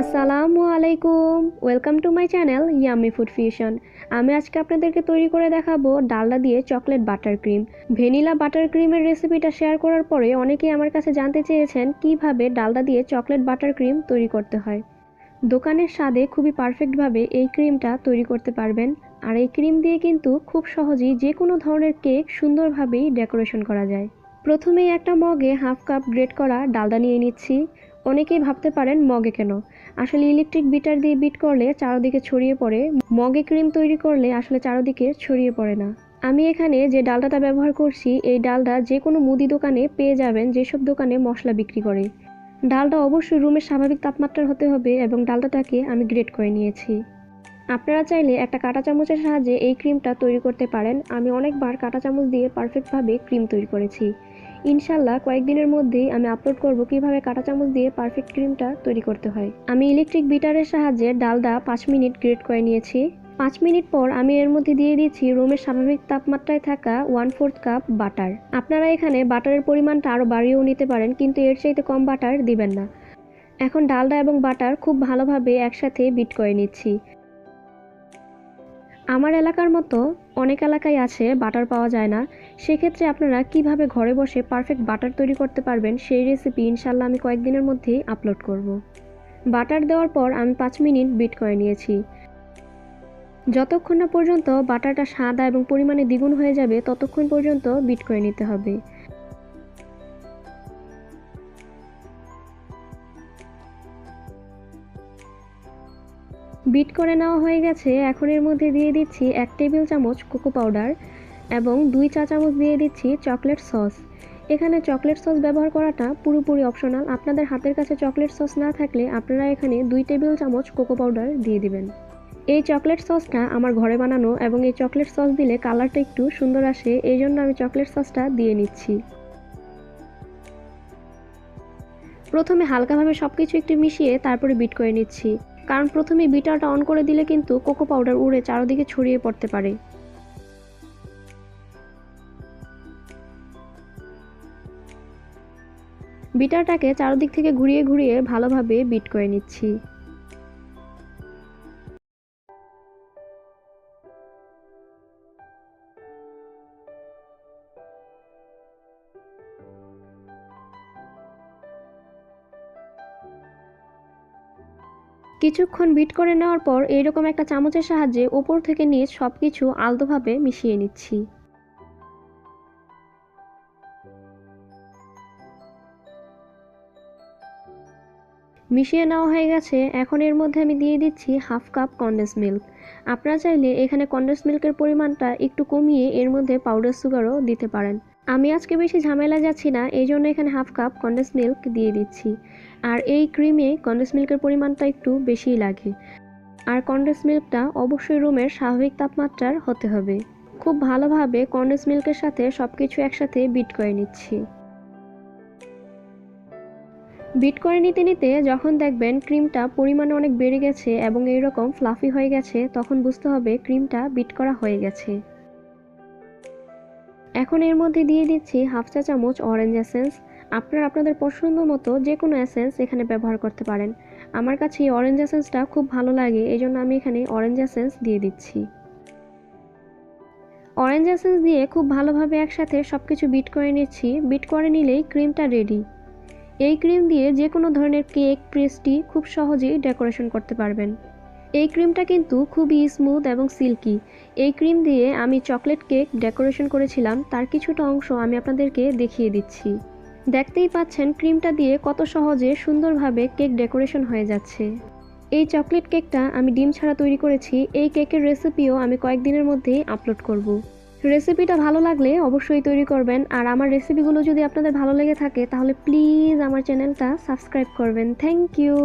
আসসালামু আলাইকুম। Welcome to my channel yummy food fusion আমি আজকে আপনাদেরকে তৈরি করে দেখাবো ডালডা দিয়ে chocolate butter cream. Vanilla butter ক্রিমের রেসিপিটা শেয়ার করার পরে অনেকেই আমার কাছে জানতে চেয়েছেন কীভাবে ডালডা দিয়ে চকলেট বাটার ক্রিম তৈরি করতে হয়। দোকানের স্বাদে খুবই পারফেক্টভাবে এই ক্রিমটা তৈরি করতে পারবেন। আর এই ক্রিম দিয়ে কিন্তু খুব সহজেই যে কোনো ধরনের কেক সুন্দরভাবেই ডেকোরেশন করা যায়। প্রথমেই একটা মগে হাফ কাপ গ্রেট করা ডালডা নিয়ে নিচ্ছি। অনেকেই ভাবতে পারেন মগে কেন? আসলে ইলেকট্রিক বিটার দিয়ে বিট করলে চারোদিকে ছড়িয়ে পড়ে, মগে ক্রিম তৈরি করলে আসলে চারোদিকে ছড়িয়ে পড়ে না। আমি এখানে যে ডালডাটা ব্যবহার করছি, এই ডালটা যে কোনো মুদি দোকানে পেয়ে যাবেন যেসব দোকানে মশলা বিক্রি করে। ডালটা অবশ্যই রুমের স্বাভাবিক তাপমাত্রার হতে হবে এবং ডালটাটাকে আমি গ্রেট করে নিয়েছি। আপনারা চাইলে একটা কাঁটা চামচের সাহায্যে এই ক্রিমটা তৈরি করতে পারেন। আমি অনেকবার কাঁটা চামচ দিয়ে পারফেক্টভাবে ক্রিম তৈরি করেছি। ইনশাল্লাহ কয়েকদিনের মধ্যেই আমি আপলোড করব কীভাবে কাঁটা চামচ দিয়ে পারফেক্ট ক্রিমটা তৈরি করতে হয়। আমি ইলেকট্রিক বিটারের সাহায্যে ডালডা পাঁচ মিনিট গ্রেট করে নিয়েছি। পাঁচ মিনিট পর আমি এর মধ্যে দিয়ে দিচ্ছি রুমের স্বাভাবিক তাপমাত্রায় থাকা ওয়ান ফোর্থ কাপ বাটার আপনারা এখানে বাটারের পরিমাণটা আরও বাড়িয়েও নিতে পারেন, কিন্তু এর চাইতে কম বাটার দিবেন না। এখন ডালডা এবং বাটার খুব ভালোভাবে একসাথে বিট করে নিচ্ছি। আমার এলাকার মতো অনেক এলাকায় আছে, বাটার পাওয়া যায় না। সেক্ষেত্রে আপনারা কীভাবে ঘরে বসে পারফেক্ট বাটার তৈরি করতে পারবেন সেই রেসিপি ইনশাল্লাহ আমি কয়েকদিনের মধ্যেই আপলোড করব। বাটার দেওয়ার পর আমি পাঁচ মিনিট বিট করে নিয়েছি। যতক্ষণ না পর্যন্ত বাটারটা সাদা এবং পরিমাণে দ্বিগুণ হয়ে যাবে, ততক্ষণ পর্যন্ত বিট করে নিতে হবে। বিট করে নেওয়া হয়ে গেছে। এখন এর মধ্যে দিয়ে দিচ্ছি এক টেবিল চামচ কোকো পাউডার এবং দুই চা চামচ দিয়ে দিচ্ছি চকলেট সস। এখানে চকলেট সস ব্যবহার করাটা পুরোপুরি অপশনাল। আপনাদের হাতের কাছে চকলেট সস না থাকলে আপনারা এখানে দুই টেবিল চামচ কোকো পাউডার দিয়ে দিবেন। এই চকলেট সসটা আমার ঘরে বানানো এবং এই চকলেট সস দিলে কালারটা একটু সুন্দর আসে, এই জন্য আমি চকলেট সসটা দিয়ে নিচ্ছি। প্রথমে হালকাভাবে সব কিছু একটু মিশিয়ে তারপরে বিট করে নিচ্ছি। কারণ প্রথমে বিটারটা অন করে দিলে কিন্তু কোকো পাউডার উড়ে চারদিকে ছড়িয়ে পড়তে পারে। বিটারটাকে চারদিক থেকে ঘুরিয়ে ঘুরিয়ে ভালোভাবে বিট করে নিচ্ছি। কিছুক্ষণ বিট করে নেওয়ার পর এইরকম একটা চামচের সাহায্যে ওপর থেকে নিয়ে সব কিছু আলতোভাবে মিশিয়ে নিচ্ছি। মিশিয়ে নেওয়া হয়ে গেছে। এখন এর মধ্যে আমি দিয়ে দিচ্ছি হাফ কাপ কন্ডেন্স মিল্ক। আপনারা চাইলে এখানে কন্ডেন্স মিল্কের পরিমাণটা একটু কমিয়ে এর মধ্যে পাউডার সুগারও দিতে পারেন। আমি আজকে বেশি ঝামেলা যাচ্ছি না, এই জন্য এখানে হাফ কাপ কন্ডেন্স মিল্ক দিয়ে দিচ্ছি। আর এই ক্রিমে কন্ডেন্স মিল্কের পরিমাণটা একটু বেশিই লাগে। আর কন্ডেন্স মিল্কটা অবশ্যই রুমের স্বাভাবিক তাপমাত্রার হতে হবে। খুব ভালোভাবে কন্ডেন্স মিল্কের সাথে সব কিছু একসাথে বিট করে নিচ্ছি। বিট করে নিতে নিতে যখন দেখবেন ক্রিমটা পরিমাণে অনেক বেড়ে গেছে এবং এইরকম ফ্লাফি হয়ে গেছে, তখন বুঝতে হবে ক্রিমটা বিট করা হয়ে গেছে। এখন এর মধ্যে দিয়ে দিচ্ছি হাফ চা চামচ অরেঞ্জ এসেন্স আপনারা আপনাদের পছন্দ মতো যে কোনো এসেন্স এখানে ব্যবহার করতে পারেন। আমার কাছে এই অরেঞ্জ এসেন্সটা খুব ভালো লাগে এই জন্য আমি এখানে অরেঞ্জ এসেন্স দিয়ে দিচ্ছি। অরেঞ্জ এসেন্স দিয়ে খুব ভালোভাবে একসাথে সব কিছু বিট করে নিচ্ছি। বিট করে নিলেই ক্রিমটা রেডি এই ক্রিম দিয়ে যে কোনো ধরনের কেক পেস্ট্রি খুব সহজেই ডেকোরেশন করতে পারবেন। এই ক্রিমটা কিন্তু খুবই স্মুথ এবং সিল্কি এই ক্রিম দিয়ে আমি চকলেট কেক ডেকোরেশন করেছিলাম, তার কিছুটা অংশ আমি আপনাদেরকে দেখিয়ে দিচ্ছি। দেখতেই পাচ্ছেন, ক্রিমটা দিয়ে কত সহজে সুন্দরভাবে কেক ডেকোরেশন হয়ে যাচ্ছে। এই চকলেট কেকটা আমি ডিম ছাড়া তৈরি করেছি, এই কেকের রেসিপিও আমি কয়েকদিনের মধ্যেই আপলোড করব। রেসিপিটা ভালো লাগলে অবশ্যই তৈরি করবেন, আর আমার রেসিপিগুলো যদি আপনাদের ভালো লেগে থাকে, তাহলে প্লিজ আমার চ্যানেলটা সাবস্ক্রাইব করবেন। Thank you